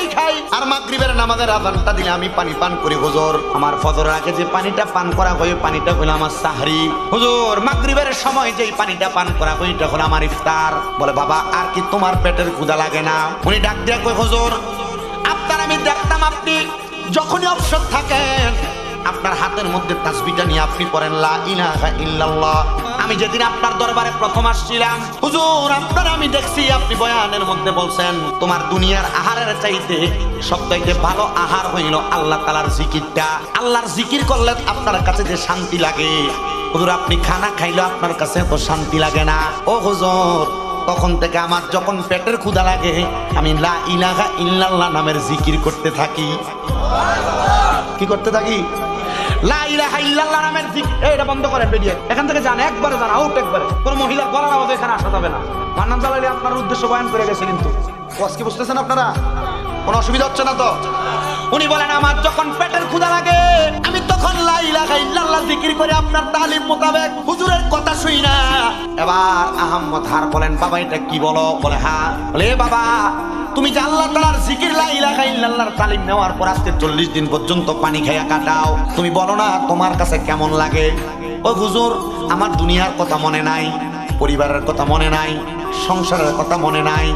পানি খাই। আর মাগরিবের নামাজের আজানটা দিলে আমি পানি পান করি, হুজুর। আমার ফজরের আগে যে পানিটা পান করা হয় পানিটা হলো আমার সাহরি। হুজুর, মাগরিবের সময় যেই পানিটা পান করা হয়, এটা হলো আমার ইফতার। বলে, বাবা, আর কি তোমার পেটের ক্ষুধা লাগে না? উনি ডাক দিয়া কই হুজুর, আপনার আমি দেখতাম আপনি যখনই অবসর থাকেন আপনার হাতের মধ্যে তাসবিটা নিয়ে আপনি পড়েন, লা ইলাহা ইল্লাল্লাহ। আমি যেদিন আপনার দরবারে প্রথম আসছিলাম, হুজুর, আপনার আমি দেখছি, আপনি বয়ানের মধ্যে বলছেন, তোমার দুনিয়ার আহারের চাইতে সবচাইতে ভালো আহার হইল আল্লাহ তালার জিকিরটা। আল্লাহর জিকির করলে আপনার কাছে যে শান্তি লাগে। হুজুর, আপনি খানা খাইলে আপনার কাছে তো শান্তি লাগে না। ও হুজুর, তখন থেকে আমার যখন পেটের ক্ষুধা লাগে, আমি লা ইলাহা ইল্লাল্লাহ নামের জিকির করতে থাকি। কি করতে থাকি? লা ইলাহা ইল্লাল্লাহ নামের এটা বন্ধ করেন বেরিয়ে। এখান থেকে যান একবারে যান আউট একবারে। কোন মহিলার গলার আওয়াজ এখানে আসা যাবে না। মান্নান জালালি আপনার উদ্দেশ্য বয়ান করে গেছে কিন্তু। কি বুঝতেছেন আপনারা? কোনো অসুবিধা হচ্ছে না তো? উনি বলেন আমার যখন পেটের ক্ষুধা লাগে আমি তখন লা ইলাহা ইল্লাল্লাহ জিকির করে আপনার তালিম মোতাবেক হুজুরের কথা শুই না। এবার আহম্মদ হার বলেন বাবা এটা কি বলো? বলে হ্যাঁ। বলে বাবা তুমি আল্লাহ তালার জিকির, লা ইলাহা ইল্লাল্লাহর তালিম নেওয়ার পর আজকে চল্লিশ দিন পর্যন্ত পানি খাইয়া কাটাও। তুমি বলো না, তোমার কাছে কেমন লাগে? ও হুজুর, আমার দুনিয়ার কথা মনে নাই, পরিবারের কথা মনে নাই, সংসারের কথা মনে নাই,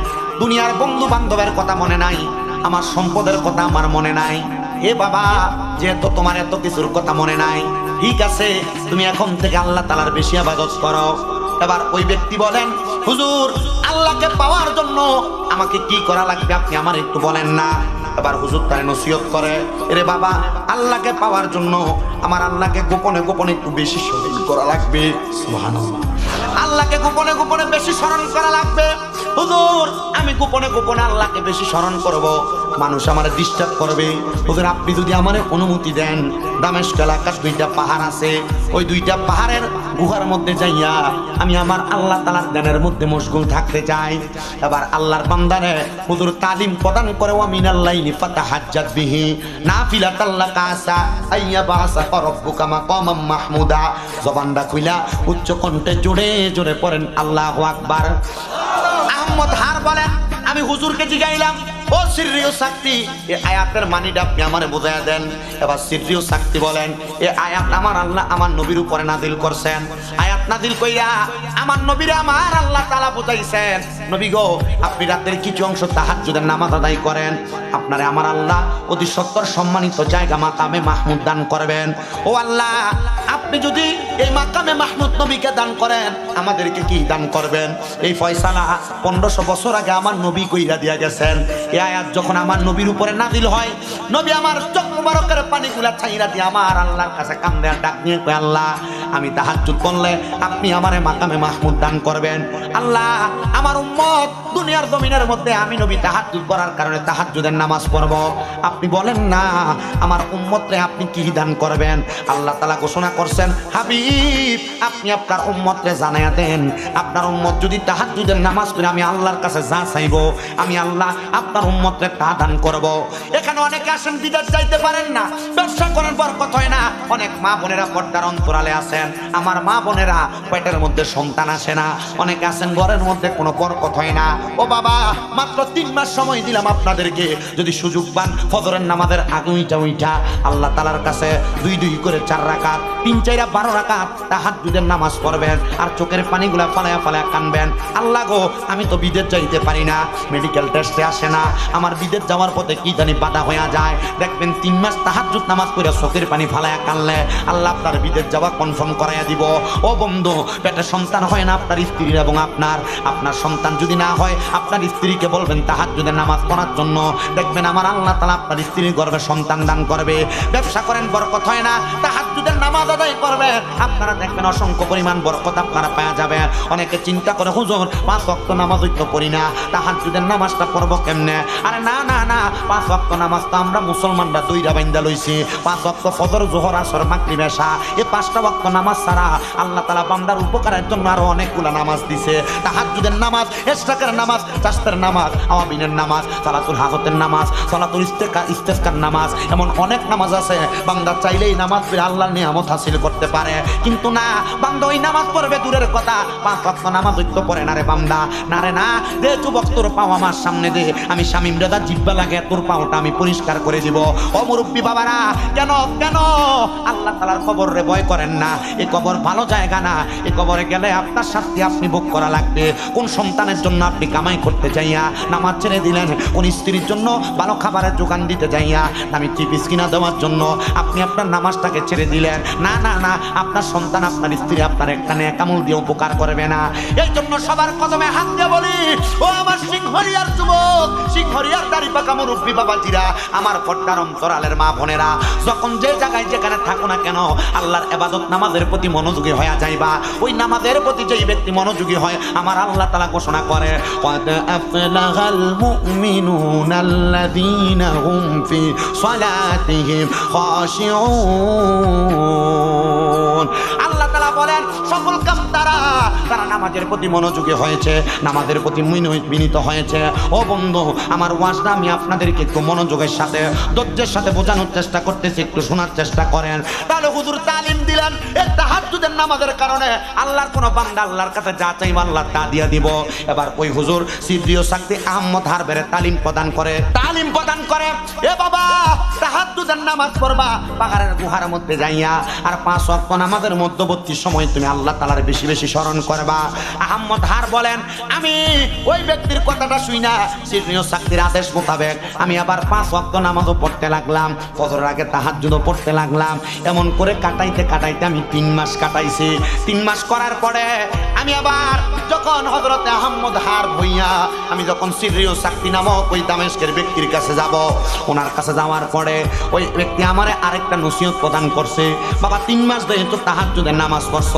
দুনিয়ার বন্ধু বান্ধবের কথা মনে নাই, আমার সম্পদের কথা আমার মনে নাই। এ বাবা, যেহেতু তোমার এত কিছুর কথা মনে নাই, ঠিক আছে, তুমি এখন থেকে আল্লাহ তালার বেশি আবাদত করো। এবার ওই ব্যক্তি বলেন, হুজুর আল্লাহকে পাওয়ার জন্য আমাকে কি করা লাগবে আপনি আমার একটু বলেন না। এবার হুজুর তাই নসিহত করে রে বাবা, আল্লাহকে পাওয়ার জন্য আমার আল্লাহকে গোপনে গোপনে একটু বেশি স্মরণ করা লাগবে। আল্লাহকে গোপনে গোপনে বেশি স্মরণ করা লাগবে। হুজুর, আমি গোপনে গোপনে আল্লাহকে বেশি স্মরণ করব। মানুষ আমার ডিস্টার্ব করবে। হুজুর, আপনি যদি আমার অনুমতি দেন, দামেস্ক এলাকার দুইটা পাহাড় আছে, ওই দুইটা পাহাড়ের গুহার মধ্যে যাইয়া আমি আমার আল্লাহ তালার জ্ঞানের মধ্যে মশগুল থাকতে চাই। এবার আল্লাহর বান্দারে হুজুর তালিম প্রদান করে ওয়া মিনাল্লাইলি ফাতাহাজ্জাত বিহি। নাফিলাতাল্লা কাসা আইয়া বাসা রব্বুকা মাকামাম মাহমুদা। জবানটা খুইলা উচ্চ কণ্ঠে জোরে জোরে পড়েন, আল্লাহ আকবার। আহমদ হার বলেন, আমি হুজুরকে জিগাইলাম। ও সিররিও শক্তি। এ আয়াতের মানিটা আপনি আমারে বোঝায়া দেন। এবার সিররিও শক্তি বলেন, এ আয়াত আমার আল্লাহ আমার নবীর উপরে নাদিল করছেন। আয়াত নাদিল কইরা আমার নবীরে আমার আল্লাহ তাআলা বুঝাইছেন, নবী গো, আপনি রাতের কিছু অংশ তাহাজ্জুদের নামাজ আদায় করেন। আপনারে আমার আল্লাহ অতি সত্তর সম্মানিত জায়গা মাকামে মাহমুদ দান করবেন। ও আল্লাহ, আপনি যদি এই মাকামে মাহমুদ নবীকে দান করেন, আমাদেরকে কি দান করবেন? এই ফয়সালা পনেরোশো বছর আগে আমার নবী কইরা দিয়া গেছেন এই আয়াত যখন আমার নবীর উপরে নাজিল হয়, নবী আমার চোখ মুবারকের পানিগুলা ছাইরা দিয়ে আমার আল্লাহর কাছে কান্দে ডাক নিয়ে কয়, আল্লাহ, আমি তাহাজ্জুদ করলে আপনি আমারে মাকামে মাহমুদ দান করবেন। আল্লাহ, আমার উম্মত দুনিয়ার জমিনের মধ্যে আমি নবী তাহাজ্জুদ করার কারণে তাহাজ্জুদের নামাজ পড়ব। আপনি বলেন না, আমার উম্মতরে আপনি কি দান করবেন? আল্লাহ তালা ঘোষণা করছেন, হাবিব, আপনি আপনার উম্মতরে জানাইয়া দেন। আপনার উম্মত যদি তাহাজ্জুদের নামাজ পড়ে, আমি আল্লাহর কাছে যা চাইব, আমি আল্লাহ আপনার উম্মতরে তা দান করব। এখানে অনেকে আসেন, বিদেশ যাইতে পারেন না, ব্যবসা করার বরকত হয় না। অনেক মা বোনেরা পর্দার অন্তরালে আছেন। আমার মা বোনেরা পেটের মধ্যে সন্তান আসে না। অনেকে আছেন ঘরের মধ্যে কোনো বরকত হয় না। ও বাবা, মাত্র তিন মাস সময় দিলাম আপনাদেরকে। যদি সুযোগ পান, ফজরের নামাজের আগে উইটা আল্লাহ তালার কাছে দুই দুই করে চার রাকাত, তিন চাইরা বারো রাকাত তাহার দুধের নামাজ পড়বেন আর চোখের পানিগুলা ফালায়া ফালায়া কানবেন। আল্লাহ গো, আমি তো বিদেশ যাইতে পারি না মেডিকেল টেস্টে আসে না, আমার বিদেশ যাওয়ার পথে কি জানি বাধা হয়ে যায়। দেখবেন তিন মাস তাহার নামাজ পড়ে চোখের পানি ফালায়া কানলে, আল্লাহ আপনার বিদেশ যাওয়া কনফার্ম করাইয়া দিব। ও বন্ধু, পেটে সন্তান হয় না আপনার স্ত্রীর এবং আপনার আপনার সন্তান যদি না হয় আপনার স্ত্রীকে বলবেন তাহার যদি নামাজ পড়ার জন্য। দেখবেন আমার আল্লাহ তালা আপনার স্ত্রীর গর্বে সন্তান দান করবে। ব্যবসা করেন, বরকত হয় না। তাহার যদি নামাজ আদায় করবেন আপনারা দেখবেন অসংখ্য পরিমাণ বরকত আপনারা পাওয়া যাবে। অনেকে চিন্তা করে, হুজুর, পাঁচ ওয়াক্ত নামাজ তো পড়ি না। তাহার যদি নামাজটা পড়ব কেমনে? আরে না না না। পাঁচ ওয়াক্ত নামাজ তো আমরা মুসলমানরা দুইটা বাইন্দা লইছি। পাঁচ ওয়াক্ত ফজর, জোহর, আসর মাকরি বেশা এই পাঁচটা ওয়াক্ত নামাজ ছাড়া আল্লাহ তালা বান্দার উপকারের জন্য আরও অনেকগুলো নামাজ দিছে। তাহাজ্জুদের নামাজ, এশরাকের নামাজ চাষতের নামাজ আওয়াবিনের নামাজ, সালাতুল হাজতের নামাজ, সালাতুল ইস্তেকা, ইস্তেস্কার নামাজ, এমন অনেক নামাজ আছে। বান্দা চাইলেই নামাজ পড়ে আল্লাহর নিয়ামত হাসিল করতে পারে। কিন্তু না, বান্দা ওই নামাজ পড়বে দূরের কথা। পাঁচ ওয়াক্ত নামাজ ঐক্য পড়ে না রে বান্দা। না রে না, দে যুবক তোর পাও আমার সামনে দে। আমি স্বামীম রেদা জিব্বা লাগে তোর পাওটা আমি পরিষ্কার করে দিব। ও মুরব্বী বাবারা, কেন কেন? আল্লাহ তালার কবর রে ভয় করেন না। এই কবর ভালো জায়গা না। এই কবরে গেলে আপনার শাস্তি আপনি ভোগ করা লাগবে। কোন সন্তানের জন্য আপনি কামাই করতে যাইয়া নামাজ ছেড়ে দিলেন। কোন স্ত্রীর জন্য ভালো খাবারের যোগান দিতে যাইয়া আমি চিপিস কিনা দেওয়ার জন্য আপনি আপনার নামাজটাকে ছেড়ে দিলেন। না না না, আপনার সন্তান, আপনার স্ত্রী আপনার একটা কামল দিয়ে উপকার করবে না। এই জন্য সবার কদমে হাত দিয়ে বলি, ও আমার সিংহরিয়ার যুবক, সিংহরিয়ার দাড়ি পাকা মুরব্বী বাবাজিরা, আমার পর্দার অন্তরালের মা বোনেরা, যখন যে জায়গায় যেখানে থাকো না কেন, আল্লাহর এবাদত নামাজের প্রতি মনোযোগী হয়ে যাইবা। ওই নামাজের প্রতি যেই ব্যক্তি মনোযোগী হয়, আমার আল্লাহ তালা ঘোষণা করে قد أفلح المؤمنون الذين هم في صلاتهم خاشعون. তালা বলেন সকল কাম তারা। তারা নামাজের প্রতি মনোযোগী হয়েছে, নামাজের প্রতি বিনীত হয়েছে। ও বন্ধু, আমার ওয়াজটা আমি আপনাদেরকে একটু মনোযোগের সাথে, ধৈর্যের সাথে বোঝানোর চেষ্টা করতেছি, একটু শোনার চেষ্টা করেন। তাহলে হুজুর তালিম দিলেন এই তাহাজ্জুদের নামাজের কারণে আল্লাহর কোন বান্দা আল্লাহর কাছে যা চাইব আল্লাহ তা দিয়ে দিব। এবার ওই হুজুর সিদ্রিয় শক্তি আহমদ হারবের তালিম প্রদান করে, তালিম প্রদান করে, এ বাবা, তাহাজ্জুদের নামাজ পড়বা। পাহাড়ের গুহার মধ্যে যাইয়া আর পাঁচ ওয়াক্ত নামাজের মধ্যবর্তী সময় তুমি আল্লাহ তালার বেশি বেশি স্মরণ করবা। আহম্মদ হার বলেন, আমি ওই ব্যক্তির কথাটা শুই না সিদ্রিয় শক্তির আদেশ মোতাবেক আমি আবার পাঁচ অক্ত নামাজও পড়তে লাগলাম, ফজরের আগে তাহাজ্জুদও পড়তে লাগলাম। এমন করে কাটাইতে কাটাইতে আমি তিন মাস কাটাইছি। তিন মাস করার পরে আমি আবার যখন হজরতে আহম্মদ হার ভইয়া, আমি যখন সিরিয় শক্তি নামক ওই দামেস্কের ব্যক্তির কাছে যাব, ওনার কাছে যাওয়ার পরে ওই ব্যক্তি আমারে আরেকটা নসিহত প্রদান করছে, বাবা, তিন মাস ধরে তো তাহাজ্জুদের নামাজ পড়ছ,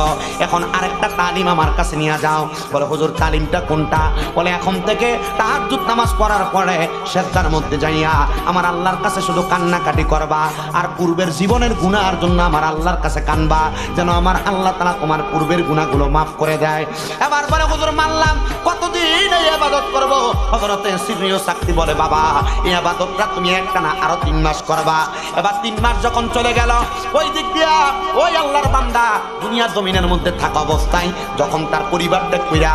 এখন আরেকটা তালিম আমার কাছে নিয়ে যাও। বলে, হুজুর, তালিমটা কোনটা? বলে, এখন থেকে তাহাজ্জুদ নামাজ পড়ার পরে সেজদার মধ্যে যাইয়া আমার আল্লাহর কাছে শুধু কান্নাকাটি করবা, আর পূর্বের জীবনের গুনার জন্য আমার আল্লাহর কাছে কানবা, যেন আমার আল্লাহ তালা তোমার পূর্বের গুণাগুলো মাফ করে দেয়। কতদিন এই আবাদত করব? হজরতে বলে, বাবা, এই আবাদতটা তুমি একটা আরও তিন মাস করবা। এবার তিন মাস যখন চলে গেল, ওই দিক ওই আল্লাহর বান্দা দুনিয়ার জমিনের মধ্যে থাকা অবস্থায় যখন তার পরিবারটা কইরা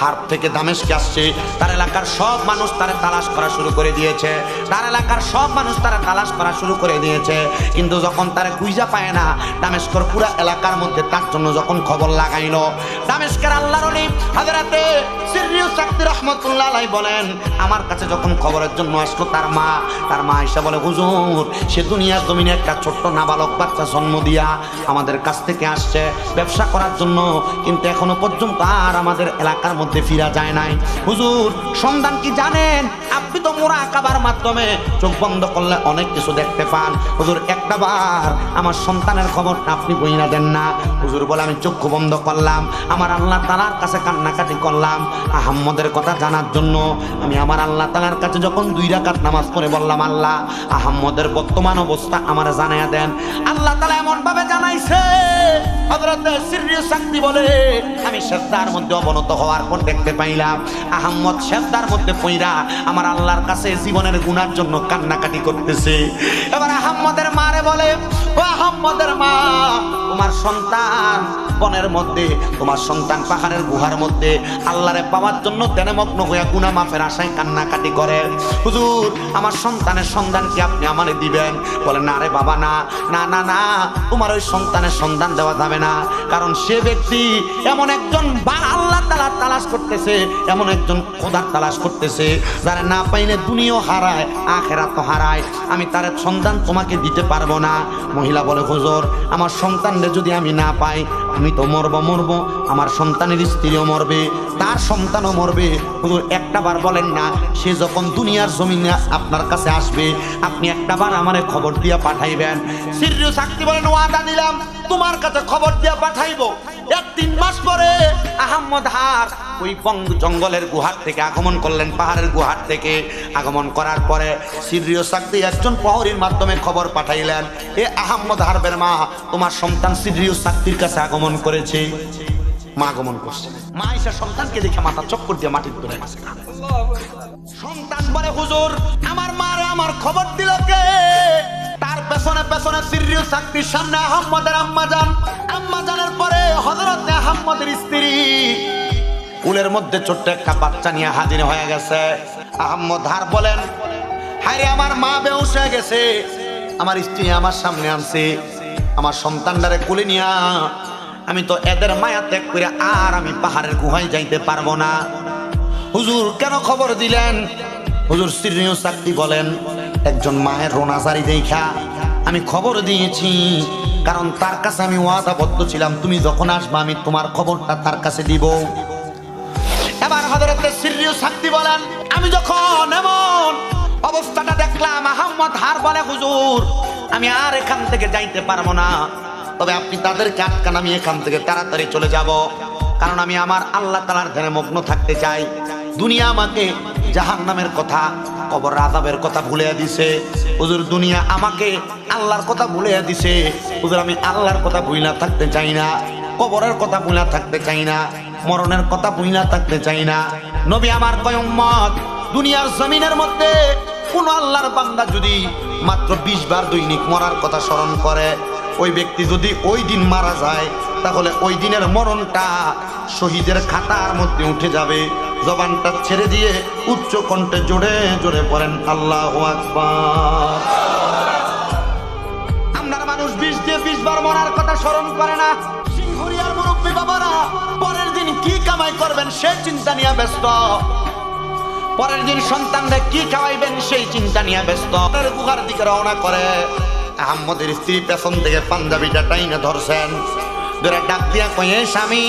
হার থেকে দামেশকে আসছে। তার এলাকার সব মানুষ তারা তালাশ করা শুরু করে দিয়েছে। তার এলাকার সব মানুষ তারা তালাশ করা শুরু করে দিয়েছে। কিন্তু যখন তারা কুইজা পায় না, দামেশকর পুরা এলাকার মধ্যে তার জন্য যখন খবর লাগাইল দামেস্কের আল্লাহর অলি হাজরাতে রহমতুল্লাহ বলেন, আমার কাছে যখন খবরের জন্য আসলো তার মা তার মা এসে বলে, হুজুর, সে দুনিয়ার জমিনে একটা ছোট্ট নাবালক বাচ্চা জন্ম দিয়া আমাদের কাছ থেকে আসছে, ব্যবসা করার জন্য। কিন্তু এখনও পর্যন্ত আর আমাদের এলাকার মধ্যে ফিরা যায় নাই। হুজুর সন্ধান কি জানেন? আপনি তো মোরা আঁকাবার মাধ্যমে চোখ বন্ধ করলে অনেক কিছু দেখতে পান। হুজুর, একটা বার আমার সন্তানের খবরটা আপনি বইনা দেন না। হুজুর বলে, আমি চক্ষু বন্ধ করলাম, আমার আল্লাহ তালার কাছে কান্নাকাটি করলাম। আহম্মদের কথা জানার জন্য আমি আমার আল্লাহ তালার কাছে যখন দুই রাকাত নামাজ পড়ে বললাম, আল্লাহ, আহম্মদের বর্তমান অবস্থা আমার জানাইয়া দেন। আল্লাহ তালা এমনভাবে জানাইছে আমি শ্রদ্ধার মধ্যে অবনত হওয়ার পর দেখতে পাইলাম? আহম্মদ শ্রদ্ধার মধ্যে পইরা আমার আল্লাহর কাছে জীবনের গুণার জন্য কান্নাকাটি করতেছে। এবার আহম্মদের মারে বলে, ও আহম্মদের মা, তোমার সন্তান বনের মধ্যে, তোমার সন্তান পাহাড়ের গুহার মধ্যে, আল্লাহরে পাওয়ার জন্য তেনেমগ্ন হইয়া গুনা মাফের আশায় কান্নাকাটি করে। হুজুর, আমার সন্তানের সন্ধান কি আপনি আমারে দিবেন? বলে, না রে বাবা, না না না না, তোমার ওই সন্তানের সন্ধান দেওয়া যাবে না। কারণ সে ব্যক্তি এমন একজন বা আল্লাহ তালা তালাশ করতেছে, এমন একজন খোদার তালাশ করতেছে, যারা না পাইলে দুনিয়াও হারায় আখেরা তো হারায়। আমি তার সন্তান তোমাকে দিতে পারব না। মহিলা বলে, হুজুর, আমার সন্তানরে যদি আমি না পাই, আমি তো মরবো মরবো। আমার সন্তানের স্ত্রীও মরবে, তার সন্তানও মরবে। হুজুর একটাবার বলেন না, সে যখন দুনিয়ার জমিনে আপনার কাছে আসবে, আপনি একটাবার আমারে খবর দিয়া পাঠাইবেন। সিরিয় সাক্ষী বলেন, ওয়াদা দিলাম, তোমার কাছে খবর দিয়া পাঠাইব। এক তিন মাস পরে আহম্মদ হার ওই জঙ্গলের গুহার থেকে আগমন করলেন, পাহাড়ের গুহার থেকে আগমন করার পরে সিরিয় সাকতি একজন প্রহরীর মাধ্যমে খবর পাঠাইলেন, এ আহম্মদ হারবের মা, তোমার সন্তান সিরিয় সাক্তির কাছে আগমন করেছে। মা আগমন করছে। মা এসে সন্তানকে দেখে মাথা চক্কর দিয়ে মাটির তুলে সন্তান বলে, হুজুর, আমার মারে আমার খবর দিল কে? তার পেছনে পেছনে সিরিয় সাক্তির সামনে আহম্মদের আম্মা যান আম্মা জানার পরে হজরত আহম্মদের স্ত্রী কুলের মধ্যে ছোট্ট একটা বাচ্চা নিয়ে হাজির হয়ে গেছে। আহম্মদ হার বলেন হায় আমার মা বেউস হয়ে গেছে। আমার স্ত্রী আমার সামনে আনছে। আমার সন্তানটারে কুলে নিয়া, আমি তো এদের মায়া ত্যাগ করে আর আমি পাহাড়ের গুহায় যাইতে পারব না। হুজুর কেন খবর দিলেন? হুজুর সিরিয় চাকরি বলেন, একজন মায়ের রোনাজারি দেখা, আমি খবর দিয়েছি। কারণ তার কাছে আমি ওয়াদাবদ্ধ ছিলাম। তুমি যখন আসবা, আমি তোমার খবরটা তার কাছে দিব। শাক্তি বলেন। আমি যখন এমন অবস্থাটা দেখলাম, আহম্মদ হার বলে, হুজুর, আমি আর এখান থেকে যাইতে পারব না। তবে আপনি তাদেরকে আটকান, আমি এখান থেকে তাড়াতাড়ি চলে যাব। কারণ আমি আমার আল্লাহ তালার ধ্যানে মগ্ন থাকতে চাই। দুনিয়া আমাকে জাহান নামের কথা, কবর আজাবের কথা ভুলিয়ে দিছে। হুজুর, দুনিয়া আমাকে আল্লাহর কথা ভুলিয়ে দিছে। হুজুর, আমি আল্লাহর কথা ভুইলা থাকতে চাই না। কবরের কথা ভুলা থাকতে চাই না। মরণের কথা ভুলা থাকতে চাই না। নবী আমার কয়ম্মত দুনিয়ার জমিনের মধ্যে কোন আল্লাহর বান্দা যদি মাত্র বিশ বার দৈনিক মরার কথা স্মরণ করে, ওই ব্যক্তি যদি ওই দিন মারা যায়, তাহলে ওই দিনের মরণটা শহীদের খাতার মধ্যে উঠে যাবে। জবানটা ছেড়ে দিয়ে উচ্চ কণ্ঠে জোরে জোরে পড়েন আল্লাহ আকবার। আপনার মানুষ বিষ দিয়ে বিষ বার মরার কথা স্মরণ করে না। কামাই করবেন সে চিন্তা নিয়ে ব্যস্ত। পরের দিন সন্তানরা কি খাওয়াইবেন, সেই চিন্তা নিয়ে ব্যস্ত। গুহার দিকে রওনা করে। আহম্মদের স্ত্রী পেছন থেকে পাঞ্জাবিটা টাইনে ধরছেন। ধরে ডাক দিয়া কয়ে, স্বামী,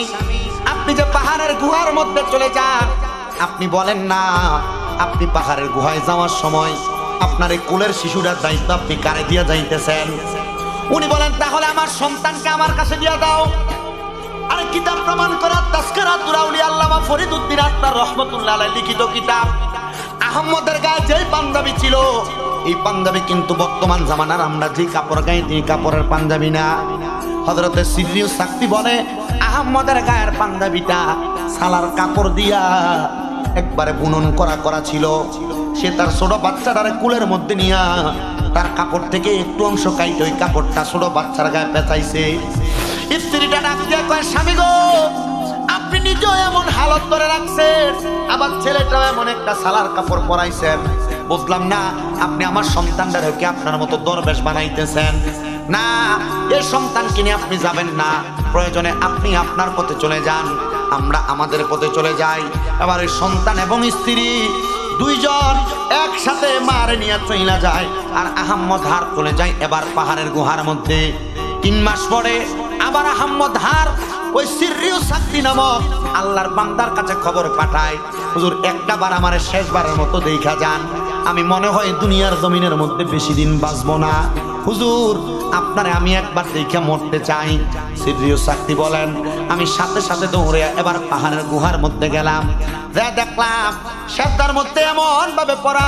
আপনি যে পাহাড়ের গুহার মধ্যে চলে যান, আপনি বলেন না, আপনি পাহাড়ের গুহায় যাওয়ার সময় আপনার এই কুলের শিশুটার দায়িত্ব আপনি কারে দিয়ে যাইতেছেন? উনি বলেন, তাহলে আমার সন্তানকে আমার কাছে দিয়ে দাও। আরে কিতাব প্রমাণ করা তাস্কারা তুরাউলি আল্লামা ফরিদউদ্দিন আত্মার রহমতুল্লাহ লিখিত কিতাব। আহম্মদের গায়ে যেই পাঞ্জাবি ছিল, এই পাঞ্জাবি কিন্তু বর্তমান জামানার, আমরা যে কাপড় গায়ে এই কাপড়ের পাঞ্জাবি না। হজরতের সিরিয় শাক্তি বলে, আহম্মদের গায়ের পাঞ্জাবিটা সালার কাপড় দিয়া একবারে বুনন করা করা ছিল। সে তার ছোট বাচ্চাটারে কুলের মধ্যে নিয়া তার কাপড় থেকে একটু অংশ কাইতে ওই কাপড়টা ছোট বাচ্চার গায়ে পেঁচাইছে। স্ত্রীটা ডাক দিয়ে কয়, স্বামী গো, আপনি নিজেও এমন হালত করে রাখছেন। আবার ছেলেটাও এমন একটা সালার কাপড় পরাইছেন। বুঝলাম না, আপনি আমার সন্তানটাকে আপনার মতো দরবেশ বানাইতেছেন? না এই সন্তান কিনে আপনি যাবেন না। প্রয়োজনে আপনি আপনার পথে চলে যান। আমরা আমাদের পথে চলে যাই। এবার ওই সন্তান এবং স্ত্রী দুইজন একসাথে মারে নিয়ে চইলা যায় আর আহম্মদ হার চলে যায় এবার পাহাড়ের গুহার মধ্যে। তিন মাস পরে আবার আহম্মদ হার ওই সিরিয় শান্তি নামক আল্লাহর বান্দার কাছে খবর পাঠায়। হুজুর একটা বার আমার শেষবারের মতো দেখা যান। আমি মনে হয় দুনিয়ার জমিনের মধ্যে বেশি দিন বাঁচবো না। হুজুর, আপনারে আমি একবার দেখে মরতে চাই। সিরিয় সাকরি বলেন, আমি সাথে সাথে দৌড়ে এবার পাহাড়ের গুহার মধ্যে গেলাম। যা দেখলাম, সেটার মধ্যে এমন ভাবে পড়া,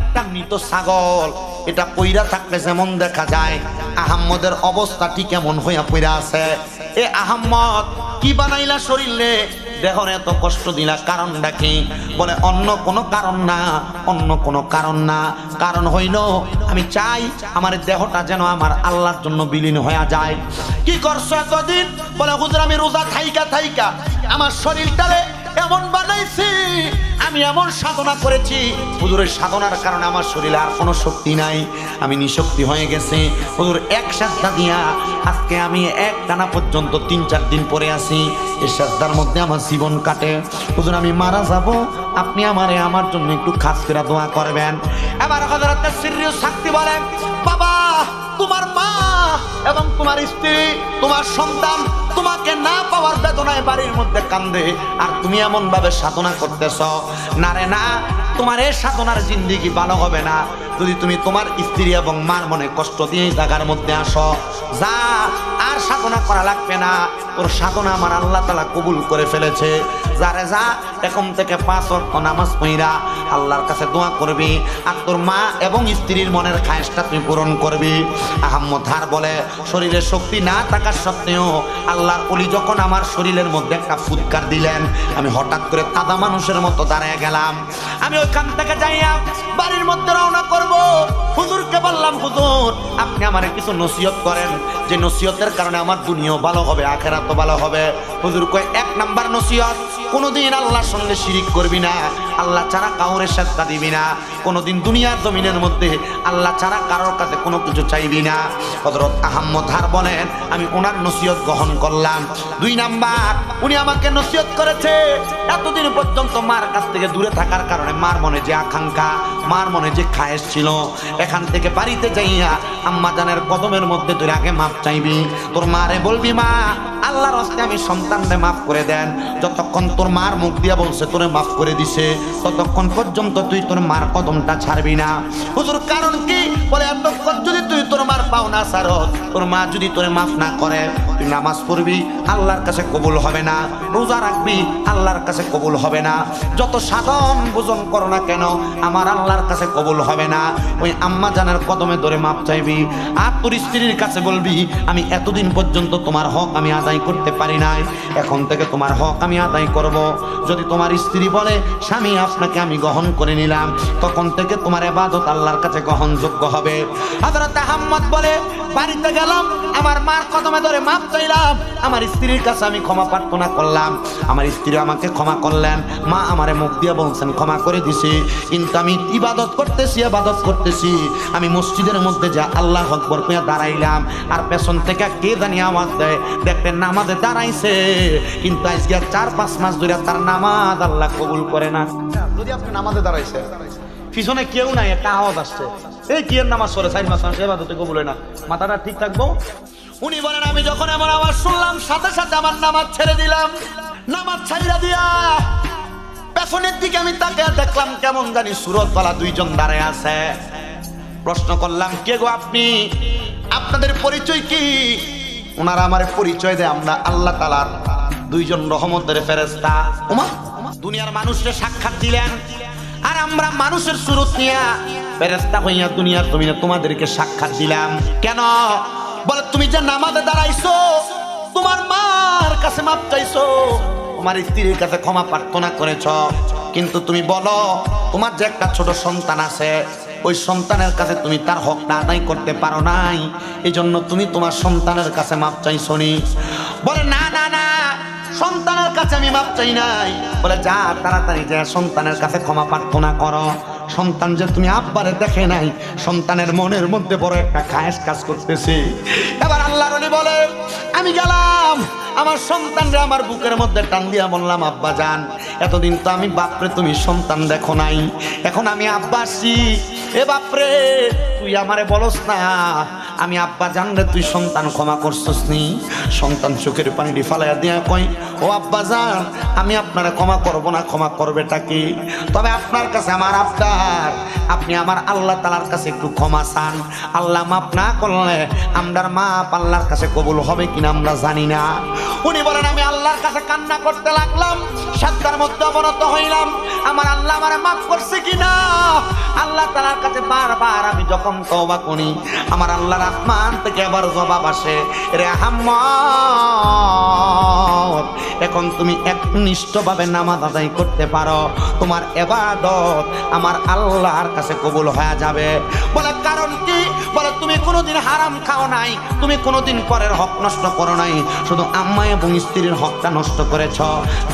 একটা মৃত ছাগল। এটা পইরা থাকলে যেমন দেখা যায়, আহম্মদের অবস্থাটি কেমন হইয়া পইরা আছে। এ আহম্মদ, কি বানাইলা শরীরে? দেহর এত কষ্ট দিলা, কারণটা কি? বলে, অন্য কোনো কারণ না, অন্য কোনো কারণ না। কারণ হইল, আমি চাই আমার দেহটা যেন আমার আল্লাহর জন্য বিলীন হয়ে যায়। কি করছ এতদিন? বলে, হুজুর, আমি রোজা থাইকা থাইকা আমার শরীরটারে এমন বানাইছি, আমি এমন সাধনা করেছি। হুজুরের সাধনার কারণে আমার শরীরে আর কোনো শক্তি নাই। আমি নিঃশক্তি হয়ে গেছি। হুজুর এক সাজদা দিয়া আজকে আমি এক টানা পর্যন্ত তিন চার দিন পরে আছি। এই সাজদার মধ্যে আমার জীবন কাটে। হুজুর, আমি মারা যাব। আপনি আমারে আমার জন্য একটু খাস করে দোয়া করবেন। এবার হজরত সিরিয় শাক্তি বলেন, বাবা, তোমার মা এবং তোমার স্ত্রী, তোমার সন্তান না পাওয়ার বেদনায় বাড়ির মধ্যে কান্দে। আর তুমি এমন ভাবে সাধনা করতেছ? না রে, না, তোমার এই সাধনার জিন্দিগি ভালো হবে না। যদি তুমি তোমার স্ত্রী এবং মার মনে কষ্ট দিয়ে জাগার মধ্যে আসো, যা, আর সাধনা করা লাগবে না। ওর সাধনা আমার আল্লাহ তালা কবুল করে ফেলেছে। যারে যা, এখন থেকে পাঁচ ওয়াক্ত নামাজ পড়া আল্লাহর কাছে দোয়া করবি। আর তোর মা এবং স্ত্রীর মনের খায়েশটা তুই পূরণ করবি। আহম্মদ ধার বলে, শরীরে শক্তি না থাকার সত্ত্বেও আল্লাহর অলি যখন আমার শরীরের মধ্যে একটা ফুৎকার দিলেন, আমি হঠাৎ করে তাদা মানুষের মতো দাঁড়ায় গেলাম। আমি ওইখান থেকে যাইয়া বাড়ির মধ্যে রওনা করব। হুজুরকে বললাম, হুজুর, আপনি আমার কিছু নসিহত করেন। যে নসিহতের কারণে আমার দুনিয়াও ভালো হবে, আখেরাতও ভালো হবে। হুজুর কয়, এক নাম্বার নসিহত, কোনোদিন আল্লাহর সঙ্গে শিরিক করবি না, আল্লাহ ছাড়া কাউরে সাজদা দিবি না। কোনোদিন দুনিয়ার জমিনের মধ্যে আল্লাহ ছাড়া কারোর কাছে কোনো কিছু চাইবি না। হজরত আহম্মদ হার বলেন, আমি ওনার নসিহত গ্রহণ করলাম। দুই নাম্বার, উনি আমাকে নসিহত করেছে, এতদিন পর্যন্ত মার কাছ থেকে দূরে থাকার কারণে মার মনে যে আকাঙ্ক্ষা, মার মনে যে খায়েশ ছিল। এখান থেকে বাড়িতে যাইয়া আম্মা জানের কদমের মধ্যে তুই আগে মাপ চাইবি? তোর মারে বলবি, মা, আল্লাহর হস্তে আমি সন্তানরে মাফ করে দেন। যতক্ষণ তোর মার মুখ দিয়া বলছে, তোরে মাফ করে দিছে। ততক্ষণ পর্যন্ত তুই তোর মার কদমটা ছাড়বি না। হুজুর, কারণ কি? বলে, এতক্ষণ যদি তোর মার পাও না তোর মা যদি তোরে মাফ না করে, তুই নামাজ পড়বি, আল্লাহর কাছে কবুল হবে না। রোজা রাখবি, আল্লাহর কাছে কবুল হবে না। যত সাধন ভোজন করো না কেন, আমার আল্লাহর কাছে কবুল হবে না। ওই আম্মা জানের কদমে ধরে মাপ চাইবি। আর তোর স্ত্রীর কাছে বলবি, আমি এতদিন পর্যন্ত তোমার হক আমি আদায় করতে পারি নাই। এখন থেকে তোমার হক আমি আদায় করব। যদি তোমার স্ত্রী বলে, স্বামী, আপনাকে আমি গ্রহণ করে নিলাম। তখন থেকে তোমার এবাদত আল্লাহর কাছে গ্রহণযোগ্য হবে। হযরত আহম্মদ বলে, বাড়িতে গেলাম, আমার মার কদমে ধরে মাপ চাইলাম, আমার স্ত্রীর কাছে আমি ক্ষমা প্রার্থনা করলাম। আমার স্ত্রী আমাকে ক্ষমা করলেন, মা আমারে মুখ দিয়ে বলছেন, ক্ষমা করে দিছি, কিন্তু আমি ইবাদত করতেছি ইবাদত করতেছি। আমি মসজিদের মধ্যে যা আল্লাহ আকবর পেয়ে দাঁড়াইলাম, আর পেছন থেকে কে জানি আওয়াজ দেয়, দেখবেন নামাজে দাঁড়াইছে, কিন্তু আজকে চার, পাঁচ মাস ধরে তার নামাজ আল্লাহ কবুল করে না। যদি আপনি নামাজে দাঁড়াইছে পিছনে কেউ নাই, একটা আওয়াজ আসছে। এই কি এর নামাজ পড়ে চার মাস মাস এবাদতে কবুল হয় না। মাথাটা ঠিক থাকব? উনি বলেন, আমি যখন আমার আওয়াজ শুনলাম, সাথে সাথে আমার নামাজ ছেড়ে দিলাম। নামাজ ছাইরা দিয়া পেছনের দিকে আমি তাকে দেখলাম, কেমন জানি সুরত সুরতওয়ালা দুইজন দাঁড়ায় আছে। প্রশ্ন করলাম, কে গো আপনি? আপনাদের পরিচয় কি? ওনারা আমার পরিচয় দেয়, আমরা আল্লাহ তালার দুইজন রহমতের ফেরেস্তা উমা, দুনিয়ার মানুষকে সাক্ষাৎ দিলেন। আর আমরা মানুষের সুরত নিয়া ফেরেস্তা হইয়া দুনিয়ার তুমি তোমাদেরকে সাক্ষাৎ দিলাম। কেন? বলে, তুমি যে নামাজে দাঁড়াইছো, তোমার মার কাছে মাপ চাইছো, তোমার স্ত্রীর কাছে ক্ষমা প্রার্থনা করেছ। কিন্তু তুমি বলো, তোমার যে একটা ছোট সন্তান আছে, ওই সন্তানের কাছে তুমি তার হকটা আদায় করতে পারো নাই। এই জন্য তুমি তোমার সন্তানের কাছে মাপ চাইছো নি বলে, না না না, সন্তানের কাছে আমি মাপ চাই নাই। বলে, যা, তাড়াতাড়ি যা, সন্তানের কাছে ক্ষমা প্রার্থনা করো। সন্তান যে তুমি আব্বারে দেখে নাই, সন্তানের মনের মধ্যে বড় একটা খায়স কাজ করতেছে। এবার আল্লাহ রনি বলে, আমি গেলাম, আমার সন্তানরা আমার বুকের মধ্যে টান দিয়া বললাম, আব্বা যান, এতদিন তো আমি বাপরে তুমি সন্তান দেখো নাই, এখন আমি আব্বা আসছি এ বাপরে, তুই আমারে বলস না আমি আব্বা জানলে তুই সন্তান ক্ষমা করছস নি? সন্তান চোখের পানি ফালাইয়া দিয়া কই ও আব্বা জান, আমি আপনারা ক্ষমা করব না, ক্ষমা করবেটা কি? তবে আপনার কাছে আমার আবদার আপনি আমার আল্লাহ তালার কাছে একটু ক্ষমা চান। আল্লাহ মাপ না করলে আমরার মাপ আল্লাহর কাছে কবুল হবে কিনা আমরা জানি না। উনি বলেন, আমি আল্লাহর কাছে কান্না করতে লাগলাম, সাতটার মধ্যে অবনত হইলাম। আমার আল্লাহ আমার মাফ করছে কিনা? আল্লাহ তালার কাছে বারবার আমি যখন তওবা করি, আমার আল্লাহর আসমান থেকে আবার জবাব আসে, রে এখন তুমি একনিষ্ঠভাবে নামাজ আদায় করতে পারো। তোমার এবাদত আমার আল্লাহর কাছে কবুল হয়ে যাবে। বলে, কারণ কি? বলে, তুমি কোনোদিন হারাম খাও নাই। তুমি কোনোদিন পরের হক নষ্ট করো নাই। শুধু আম্মা এবং স্ত্রীর হকটা নষ্ট করেছ।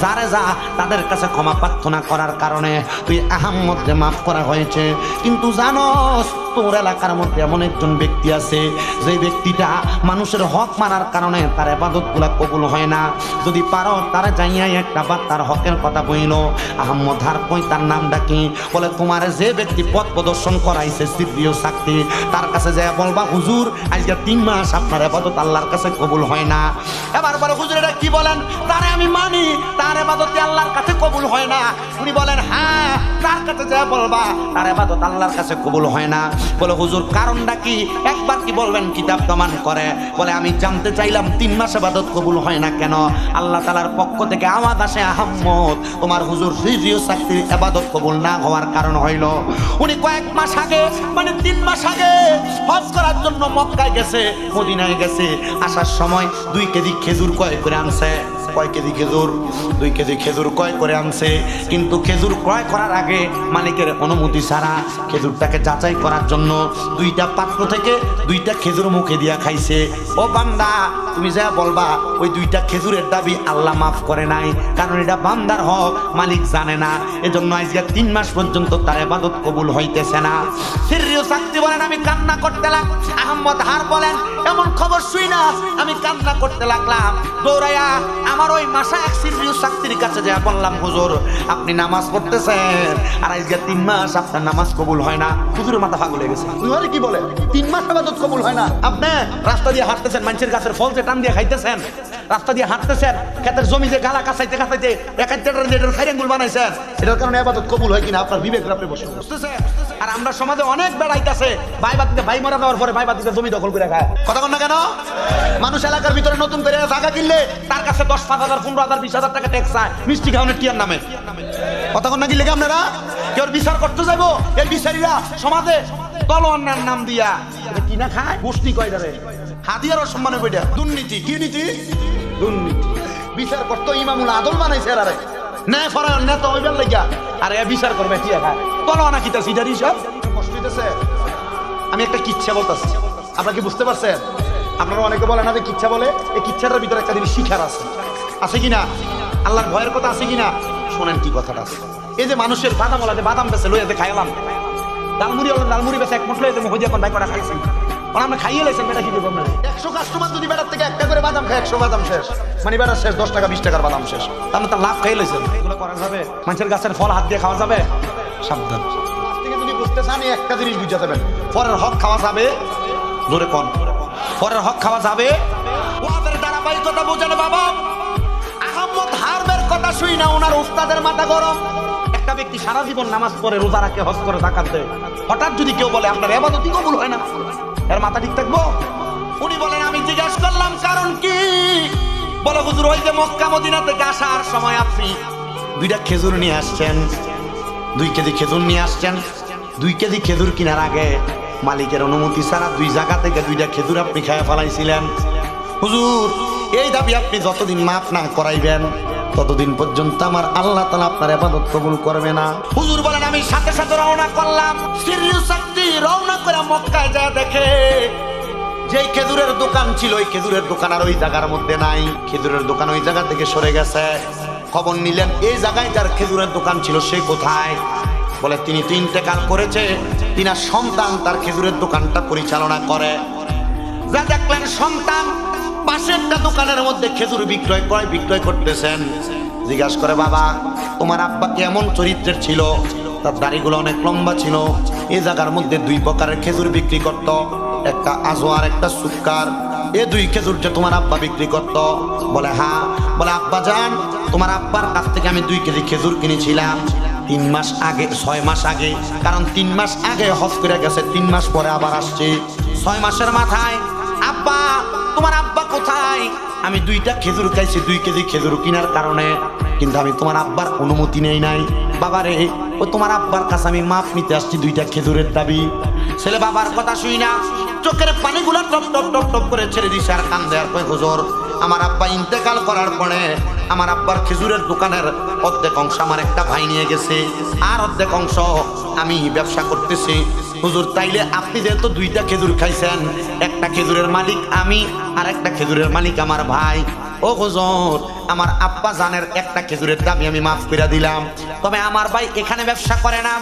যারে যা, তাদের কাছে ক্ষমা প্রার্থনা করার কারণে তুই আহাম্মদকে মাফ করা হয়েছে। কিন্তু জানোস, তোর এলাকার মধ্যে এমন একজন ব্যক্তি আছে যে ব্যক্তিটা মানুষের হক মানার কারণে তার এবাদতগুলা কবুল হয় না। যদি পারো, তারা যাইয়াই একটা বার তার হকের কথা বইল। আহম্মদ হার কই, তার নাম ডাকি বলে, তোমার যে ব্যক্তি পথ প্রদর্শন করাইছে, সিদ্ধিও শক্তি তার কাছে যায় বলবা, হুজুর, আজকে তিন মাস আপনার এবাদত আল্লাহর কাছে কবুল হয় না। এবার বলে, হুজুর, এটা কি বলেন? তারে আমি মানি, তার এবাদতে আল্লাহর কাছে কবুল হয় না। উনি বলেন হ্যাঁ তার কাছে যা বলবা, তার এবাদত আল্লাহর কাছে কবুল হয় না। বলে, হুজুর, কারণটা কি? একবার কি বলবেন, কিতাব প্রমাণ করে। বলে, আমি জানতে চাইলাম, তিন মাস এবাদত কবুল হয় না কেন? আল্লাহ তালার পক্ষ থেকে আওয়াজ আসে, আহম্মদ, তোমার হুজুর ফিজিও চাকরির এবাদত কবুল না হওয়ার কারণ হইল। উনি কয়েক মাস আগে মানে তিন মাস আগে হজ করার জন্য মক্কায় গেছে, মদিনায় গেছে। আসার সময় দুই কেজি খেজুর কয় করে আনছে। কয় কেজি খেজুর, দুই কেজি খেজুর ক্রয় করে আনছে। কিন্তু খেজুর ক্রয় করার আগে মালিকের অনুমতি ছাড়া খেজুরটাকে যাচাই করার জন্য দুইটা পাত্র থেকে দুইটা খেজুর মুখে দিয়া খাইছে। ও বান্দা, তুমি যা বলবা, ওই দুইটা খেজুরের দাবি আল্লাহ মাফ করে নাই, কারণ এটা বান্দার হক, মালিক জানে না। এজন্য আজকে তিন মাস পর্যন্ত তার এবাদত কবুল হইতেছে না। সিরিয় শাক্তি বলেন, আমি কান্না করতে লাগ, আহম্মদ হার বলেন, এমন খবর শুই না, আমি কান্না করতে লাগলাম। দৌড়াইয়া আমার ওই মাসা এক সিরিয় শাক্তির কাছে যা বললাম, হুজুর, আপনি নামাজ পড়তেছেন। আর আজকে তিন মাস আপনার নামাজ কবুল হয় না। হুজুরের মাথা ফাগুলে গেছে। উনি কি বলে? তিন মাস আবাদত কবুল হয় না। আপনি রাস্তা দিয়ে হাঁটতেছেন, মানুষের গাছের ফল যে টান দিয়ে খাইতেছেন। রাস্তা দিয়ে হাঁটতেছেন ক্ষেতের জমি যে গালা কাছাইতে কাছাইতে একাত্তর লিটার খাইরাঙ্গুল বানাইছেন। এটার কারণে আবাদত কবুল হয় কিনা? আপনার বিবেক আপনি বসুন বুঝতেছে? আর আমরা সমাজে অনেক বেড়াইতেছে ভাই বাতিতে ভাই মারা দেওয়ার পরে ভাই বাতিতে জমি দখল করে খায়। কথা কন না কেন? মানুষ এলাকার ভিতরে নতুন করে জায়গা কিনলে তার কাছে দশ পাঁচ হাজার পনেরো হাজার বিশ হাজার টাকা ট্যাক্স চায়। মিষ্টি খাওয়ানোর টিয়ার নামে। কথা কন না কিনলে আপনারা? কেউ বিচার করতে যাব এই বিচারীরা সমাজে তলোয়ার নাম দিয়া। এটা কি না খায়? গোষ্ঠী কয় দাঁড়ে হাদিয়ার অসম্মানে বইটা। দুর্নীতি। কি নীতি? দুর্নীতি। বিচার করতো ইমামুল আদল বানাইছে আরে ন্যায় ফরায়ণ নেতা হইবার লাগিয়া। আর বিচার করবে টিয়া খায় তলোয়া না কিতা সিটারি সব কষ্ট আমি একটা কিচ্ছা বলতেছি। আপনারা কি বুঝতে পারছেন? আপনারা অনেকে বলেন না যে কিচ্ছা বলে? এই কিচ্ছাটার ভিতরে একটা জিনিস শিখার আছে। আছে কিনা আল্লাহর ভয়ের কথা আছে কিনা শোনেন কি কথাটা আছে। এই যে মানুষের বাদাম ওলাতে বাদাম বেছে লইয়াতে খাইলাম। ডালমুড়ি ডালমুড়ি বেছে এক মুঠ লইয়াতে হইয়া কোন ভাই কটা খাইছি ওরা আমরা খাইয়ে লাইছেন বেটা কি দেবো আপনার একশো কাস্টমার যদি বেটার থেকে একটা করে বাদাম খায় একশো বাদাম শেষ। মানে বেটার শেষ দশ টাকা বিশ টাকার বাদাম শেষ। তার তার লাভ খাইয়ে লাইছেন। এগুলো করা যাবে মানুষের গাছের ফল হাত দিয়ে খাওয়া যাবে? সাবধান। যদি বুঝতে চান একটা জিনিস বুঝে দেবেন পরের হক খাওয়া যাবে? জোরে কন। পরের হক খাওয়া যাবে? ওদের ধারাবাহিকতা বোঝানো বাবা। আহম্মদ হারবের কথা শুই না ওনার উস্তাদের মাথা গরম। একটা ব্যক্তি সারা জীবন নামাজ পড়ে রোজা রাখে হজ করে জাকাত দেয়। হঠাৎ যদি কেউ বলে আপনার এবাদতই কবুল হয় না। এর মাথা ঠিক থাকব? উনি বলেন, আমি জিজ্ঞাসা করলাম, কারণ কি? বলে, হুজুর, ওই যে মক্কা মদিনা থেকে আসার সময় আপনি দুইটা খেজুর নিয়ে আসছেন। দুই কেজি খেজুর নিয়ে আসছেন। দুই কেজি খেজুর কেনার আগে মালিকের অনুমতি ছাড়া দুই জায়গা থেকে দুইটা খেজুর আপনি খায় ফেলাইছিলেন। হুজুর, এই দাবি আপনি যতদিন মাফ না করাইবেন ততদিন পর্যন্ত আমার আল্লাহ তালা আপনার এবাদত কবুল করবে না। হুজুর বলেন, আমি সাথে সাথে রওনা করলাম। শক্তি রওনা করে মক্কায় যা দেখে। যেই খেজুরের দোকান ছিল, ওই খেজুরের দোকান আর ওই জায়গার মধ্যে নাই। খেজুরের দোকান ওই জায়গা থেকে সরে গেছে। খবর নিলেন, এই জায়গায় যার খেজুরের দোকান ছিল, সে কোথায়? বলে, তিনি তো ইন্তেকাল করেছে। তিনার সন্তান তার খেজুরের দোকানটা পরিচালনা করে। যা দেখলেন সন্তান পাশে একটা দোকানের মধ্যে খেজুর বিক্রয় করে বিক্রয় করতেছেন? জিজ্ঞাসা করে, বাবা, তোমার আব্বা কেমন চরিত্রের ছিল? তার দাড়িগুলো অনেক লম্বা ছিল। এই জায়গার মধ্যে দুই প্রকারের খেজুর বিক্রি করত। একটা আজোয়ার একটা সুক্কার। এ দুই খেজুর যে তোমার আব্বা বিক্রি করত। বলে হ্যাঁ। বলে, আব্বা যান তোমার আব্বার কাছ থেকে আমি দুই কেজি খেজুর কিনেছিলাম। তিন মাস আগে, ছয় মাস আগে। কারণ তিন মাস আগে হজ করে গেছে, তিন মাস পরে আবার আসছে। ছয় মাসের মাথায় আব্বা, তোমার আব্বা কোথায়? আমি দুইটা খেজুর খাইছি, দুই কেজি খেজুর কেনার কারণে। কিন্তু আমি তোমার আব্বার অনুমতি নেই নাই। বাবা রে ও তোমার আব্বার কাছে আমি মাপ নিতে আসছি দুইটা খেজুরের দাবি। ছেলে বাবার কথা শুই না। চোখের পানিগুলো টপ টপ টপ টপ করে ছেড়ে দিছে আর কান্দে আর কয়, হুজুর, আমার আব্বা ইন্তেকাল করার পরে আমার আব্বার খেজুরের দোকানের অর্ধেক অংশ আমার একটা ভাই নিয়ে গেছে। আর অর্ধেক অংশ আমি ব্যবসা করতেছি। হুজুর, তাইলে আপনি যেহেতু দুইটা খেজুর খাইছেন, একটা খেজুরের মালিক আমি আর একটা খেজুরের মালিক আমার ভাই। ও হুজুর, আমার আব্বা জানের একটা খেজুরের দাবি আমি মাফ করে দিলাম। তবে আমার ভাই এখানে ব্যবসা করে না।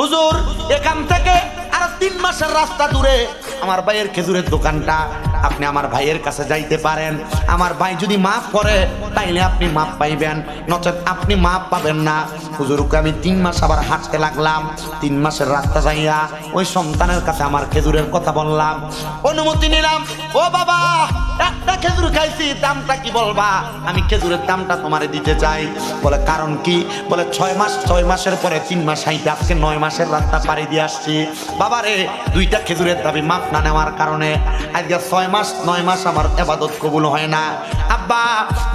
হুজুর, এখান থেকে আর তিন মাসের রাস্তা দূরে আমার ভাইয়ের খেজুরের দোকানটা আপনি আমার ভাইয়ের কাছে যাইতে পারেন। আমার ভাই যদি মাফ করে, তাইলে আপনি মাপ পাইবেন। নচেত আপনি মাপ পাবেন না। হুজুরকে আমি তিন মাস আবার হাঁটতে লাগলাম। তিন মাসের রাস্তা যাইয়া ওই সন্তানের কাছে আমার খেজুরের কথা বললাম। অনুমতি নিলাম। ও বাবা, একটা খেজুর খাইছি, দামটা কি বলবা? আমি খেজুরের দামটা তোমারে দিতে চাই। বলে, কারণ কি? বলে, ছয় মাস, ছয় মাসের পরে তিন মাস হাইতে আজকে নয় মাসের রাস্তা পাড়ি দিয়ে আসছি। বাবারে, দুইটা খেজুরের দাবি মাপ না নেওয়ার কারণে। আজকে ছয় মাস নয় মাস আমার এবাদত কবুল হয় না। আব্বা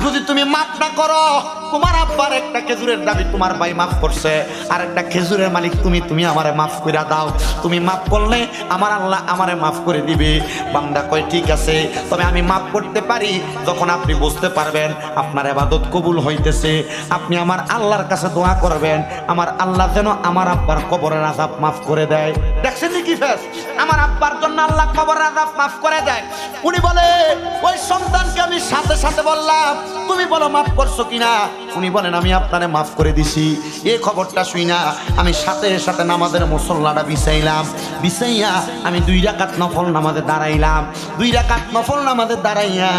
যদি তুমি মাপ না করো তোমার আব্বার একটা খেজুরের দাবি তোমার ভাই মাফ করছে। আর একটা খেজুরের মালিক তুমি তুমি আমারে মাফ করে দাও। তুমি মাফ করলে আমার আল্লাহ আমারে মাফ করে দিবে। বান্দা কয়, ঠিক আছে, তবে আমি মাফ করতে পারি। যখন আপনি বুঝতে পারবেন আপনার আবাদত কবুল হইতেছে, আপনি আমার আল্লাহর কাছে দোয়া করবেন। আমার আল্লাহ যেন আমার আব্বার কবরের আজাব মাফ করে দেয়। দেখছেন কি ফেস? আমার আব্বার জন্য আল্লাহ কবরের আজাব মাফ করে দেয়। উনি বলে, ওই সন্তানকে আমি সাথে সাথে বললাম, তুমি বলো মাফ করছ কিনা? উনি বলেন, আমি আপনারে মাফ করে দিছি। এই খবরটা শুই না। আমি সাথে সাথে নামাজের মুসল্লাটা বিছাইলাম। বিছাইয়া আমি দুই রাকাত নফল নামাজে দাঁড়াইলাম। দুই রাকাত নফল নামাজে দাঁড়াইয়া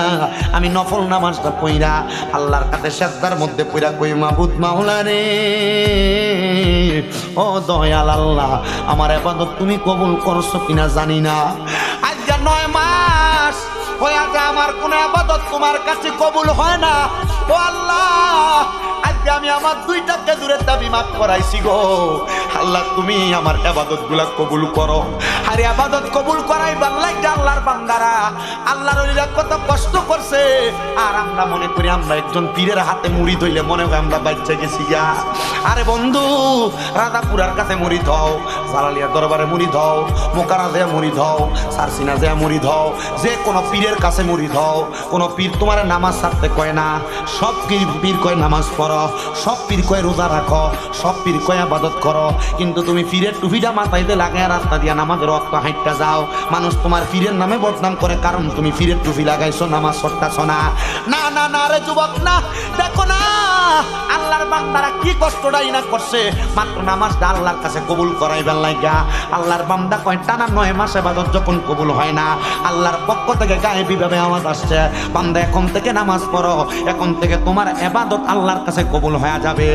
আমি নফল নামাজটা পইরা আল্লাহর কাছে শ্রদ্ধার মধ্যে পইরা কই, মাবুদ মাওলা রে, ও দয়াল আল্লাহ, আমার এবাদত তুমি কবুল করছ কিনা জানি না। আজকে নয় মাস হয়ে আমার কোনো আবাদত তোমার কাছে কবুল হয় না। ও আল্লাহ আজকে আমি আমার দুইটা খেজুরের দাবি মাফ করাইছি গো। আল্লাহ, তুমি আমার আবাদতগুলা কবুল করো। আরে আবাদত কবুল করাই বাংলায় আল্লাহর বান্দারা। আল্লাহর ওলিরা কত কষ্ট করছে। আর আমরা মনে করি আমরা একজন পীরের হাতে মুড়ি ধইলে মনে হয় আমরা বাচ্চা গেছি গা। আরে বন্ধু, রাধাপুরার কাছে মুড়ি ধও, জালালিয়া দরবারে মুড়ি ধও, মোকারা দেয়া মুড়ি ধও, সারসিনা দেয়া মুড়ি ধও, যে কোনো পীরের কাছে মুড়ি ধও। কোনো পীর তোমার নামাজ ছাড়তে কয় না, সব পীর কয় নামাজ পড়ো। সব পীর কয় রোজা রাখো, সব পীর কয় আবাদত করো। কিন্তু তুমি পীরের টুপিটা মাথাইতে লাগায় রাস্তা দিয়া নামাজের রক্ত হাইটটা যাও। মানুষ তোমার পীরের নামে বদনাম করে কারণ তুমি পীরের টুপি লাগাইছো, নামাজ সট্টাছো না। না না না রে যুবক, না। দেখো না, আল্লাহর বান্দারা কি কষ্টটাই না করছে। মাত্র নামাজটা আল্লাহর কাছে কবুল করাইবেন লাগা আল্লাহর বান্দা কয়, টানা নয় মাসে বাদত যখন কবুল হয় না, আল্লাহর পক্ষ থেকে গায়ে বিভাবে আওয়াজ আসছে। বান্দা এখন থেকে নামাজ পড়ো, এখন থেকে তোমার এবাদত আল্লাহর কাছে কবুল হয়ে যাবে।